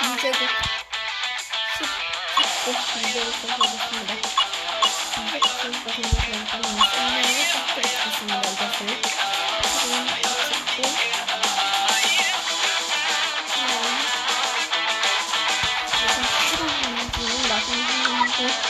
이제국 10, 19 이제국 써보겠습니다. 이제국 쓰니까 생각하니까 썸네일을 딱 들어가겠습니다. 이것을 지금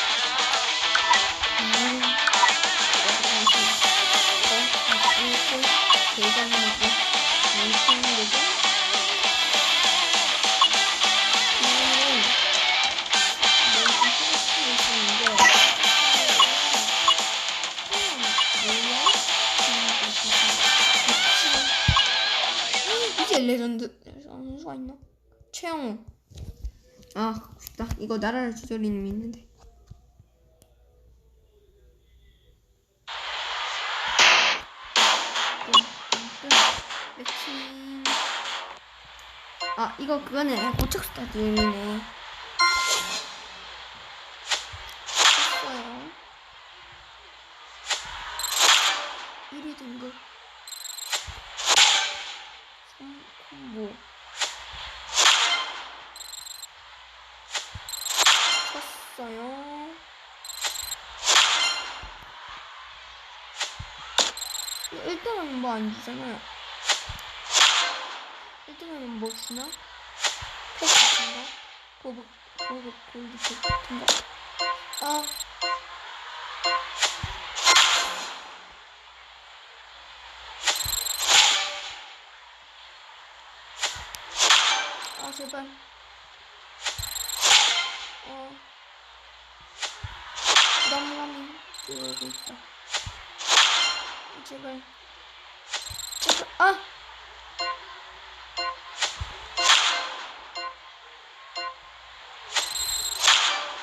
선수가 있나? 최영우. 아 갖고 싶다 이거 나라를 주저리는 있는데. 아 이거 그거네. 고척 스타디움이네. 했어요 1위 등급 3콤 보 쳤어요 일단은 뭐 안 주잖아요 1등하면 뭐 주나? 패스 같은 거? 보복, 보복, 골드 같은 거? 아. 아, 제발. 어. 나무라미 뛰어오고 있다. 제발. 제발, 아!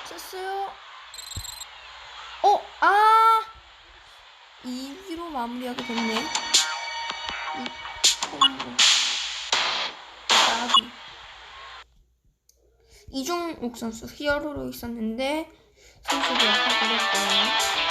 쳤어요. 어, 아! 2위로 마무리하게 됐네. 이 콤보. 나비. 이종욱 선수 히어로로 있었는데 선수도 아까 그랬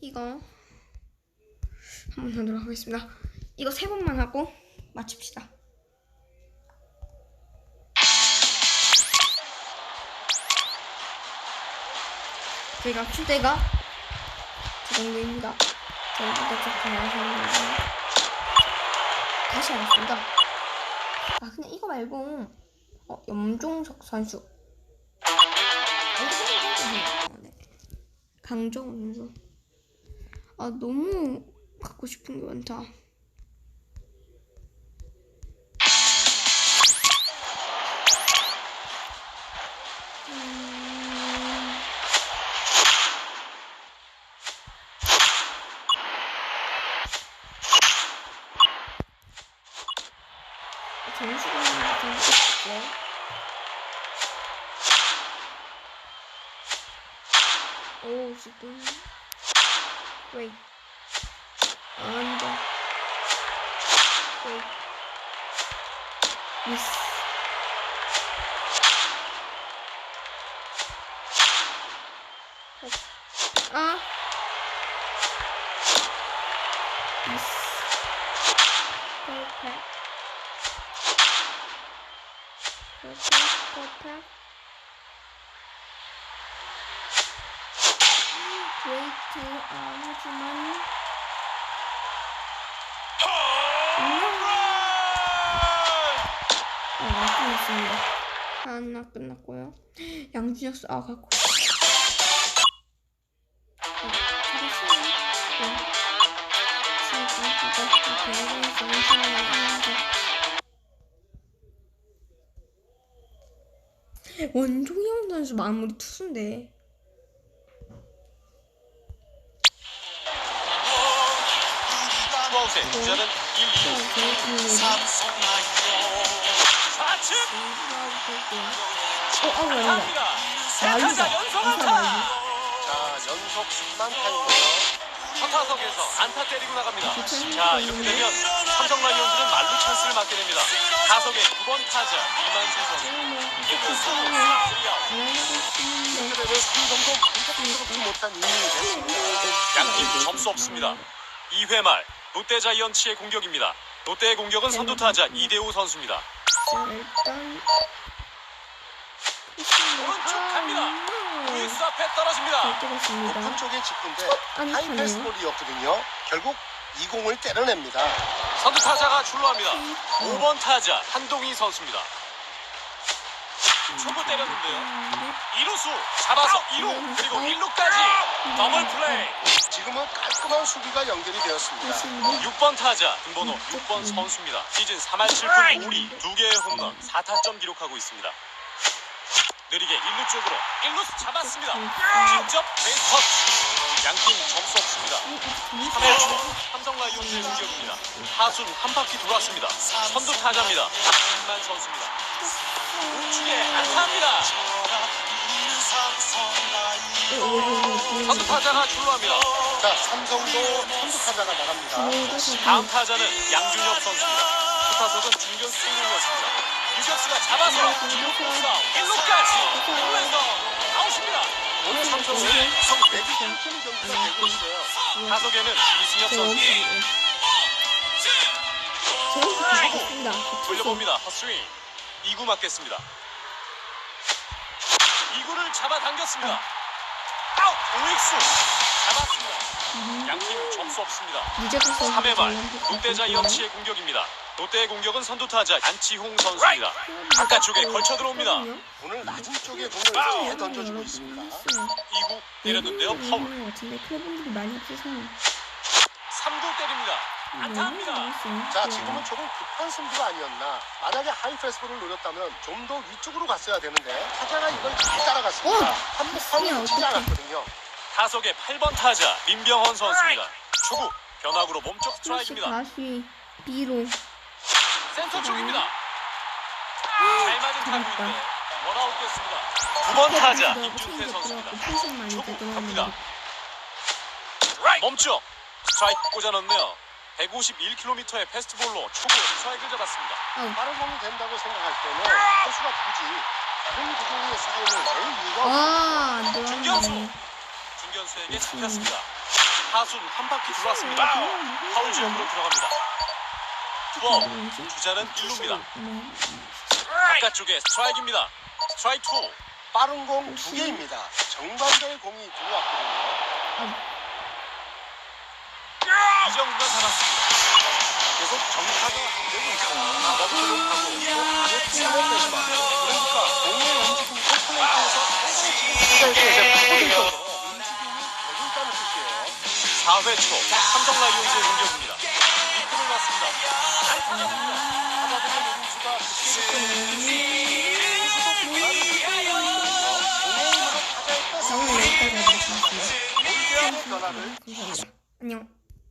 이거 한번 하도록 하겠습니다. 이거 세 번만 하고 마칩시다. 저희가 추대가 그 정도입니다. 저희가 도착하면 다시 하겠습니다. 아 근데 이거 말고 어, 염종석 선수 아, 돼요. 네. 강정훈 선수 아 너무 갖고 싶은 게 많다. 음... 좀 있을게. 오, 지금. Wait. And. Wait. 아. Miss. Perfect. Perfect. Perfect. 웨이트 아 하지만 아 끝났습니다. 하나 끝났고요. 양준혁 씨아 갖고 네. 하는데 원종현 선수 마무리 투수인데 2회 주자는 1, 2루 좌측 어, 아니다. 안타입니다. 세 말리다. 타자 연속 안타 안타. 말리. 자, 연속 10만타인데요. 첫 타석에서 안타 때리고 나갑니다. 좋죠. 자 이렇게 되면 삼성 라이온즈는 말루 찬스를 맞게 됩니다. 타석의 9번 타자 이만수 선수. 그 이루수 상황을 쓰리아웃. 알고 있는데 이렇게 되면 삼성도 만족스럽지 못한 이닝이 됐습니다. 양팀 점수 없습니다. 2회 말 롯데 자이언츠의 공격입니다. 롯데의 공격은 선두 타자 이대호 선수입니다. 자, 일단 오른쪽 갑니다. 아, 우익수 앞에 떨어집니다. 오픈 쪽의 직구인데 아니, 하이 아니요. 패스볼이었거든요. 결국 이 공을 때려냅니다. 선두 타자가 출루합니다. 5번 타자 한동희 선수입니다. 초구 때렸는데요. 2루수 잡아서 2루 그리고 1루까지 더블 플레이. 지금은 깔끔한 수비가 연결이 되었습니다. 6번 타자 등번호 6번 선수입니다. 시즌 3할 7푼 5리 2개의 홈런 4타점 기록하고 있습니다. 느리게 1루 쪽으로 1루수 잡았습니다. 직접 베이스 터치. 양팀 점수 없습니다. 3회 초 삼성 라이온즈의 공격입니다. 하순 한 바퀴 돌았습니다. 선두 타자입니다. 김만 선수입니다. 우측에 안타합니다. 선두 타자가 출루합니다. 자, 삼성도 선두 타자가 나갑니다. 다음 타자는 양준혁 선수입니다. 첫 타석은 중견 승용이었습니다. 유격수가 잡아서 1루까지 1루에서 아웃입니다. 오늘 삼성은 성 120킬 경기가 되고 있어요. 타석에는 이승엽 선수입니다. 돌려봅니다. 헛스윙. 2구 맞겠습니다. 2구를 잡아당겼습니다. 아웃! 우익수 잡았습니다. 양팀 점수 없습니다. 3회 말 롯데 자이언츠의 공격입니다. 롯데의 공격은 선두 타자 안치홍 선수입니다. 바깥쪽에 걸쳐 들어옵니다. 오늘 낮은 쪽에 공을 잘 던져주고 있습니다. 2구 때렸는데요. 파울. 같은데 클럽분들이 많이 없어서 3구 때립니다. 안타합니다. 자, 지금은 조금 급한 승부가 아니었나. 만약에 하이 패스볼을 노렸다면 좀 더 위쪽으로 갔어야 되는데 타자가 이걸 잘 따라갔습니다. 어! 한복판을 놓치지 않았거든요. 타석의 8번 타자 민병헌 선수입니다. 초구 변화구로 몸쪽 스트라이크입니다. 다시 B로 센터 쪽입니다. 잘 맞은 타구인데 원아웃 됐습니다. 9번 타자 임준태 선수입니다. 초구 갑니다. 멈춰 스트라이크 꽂아넣네요. 151km의 패스트볼로 초구 스트라이크를 잡았습니다. 빠른 공이 된다고 생각할 때는 선수가 굳이 다른 구종의 사인을 낼 이유가 없습니다. 와, 중견수 들어왔네. 중견수에게 잡혔습니다. 하순 한 바퀴 돌았습니다. 파울 지역으로 들어갑니다. 투아웃 주자는 1루입니다. 바깥쪽에 스트라이크입니다. 스트라이크 2 빠른 공 두 개입니다. 정반대의 공이 들어왔거든요. 이정구가 잡았습니다. 계속 정타가 안 되고 있어요. 아, 멈추는 타고 또 아래쪽으로 빼시마. 그러니까 공의 움직임이 플레이트에서 계속 지금 스트라이크에서 파고들적으로 움직임이 있다는 뜻이에요. 4회 초 삼성 라이온즈의 공격입니다. 이끌을 맞습니다. 안타입니다. 타자들의 노림수가 변화를 감사합니다. 안녕.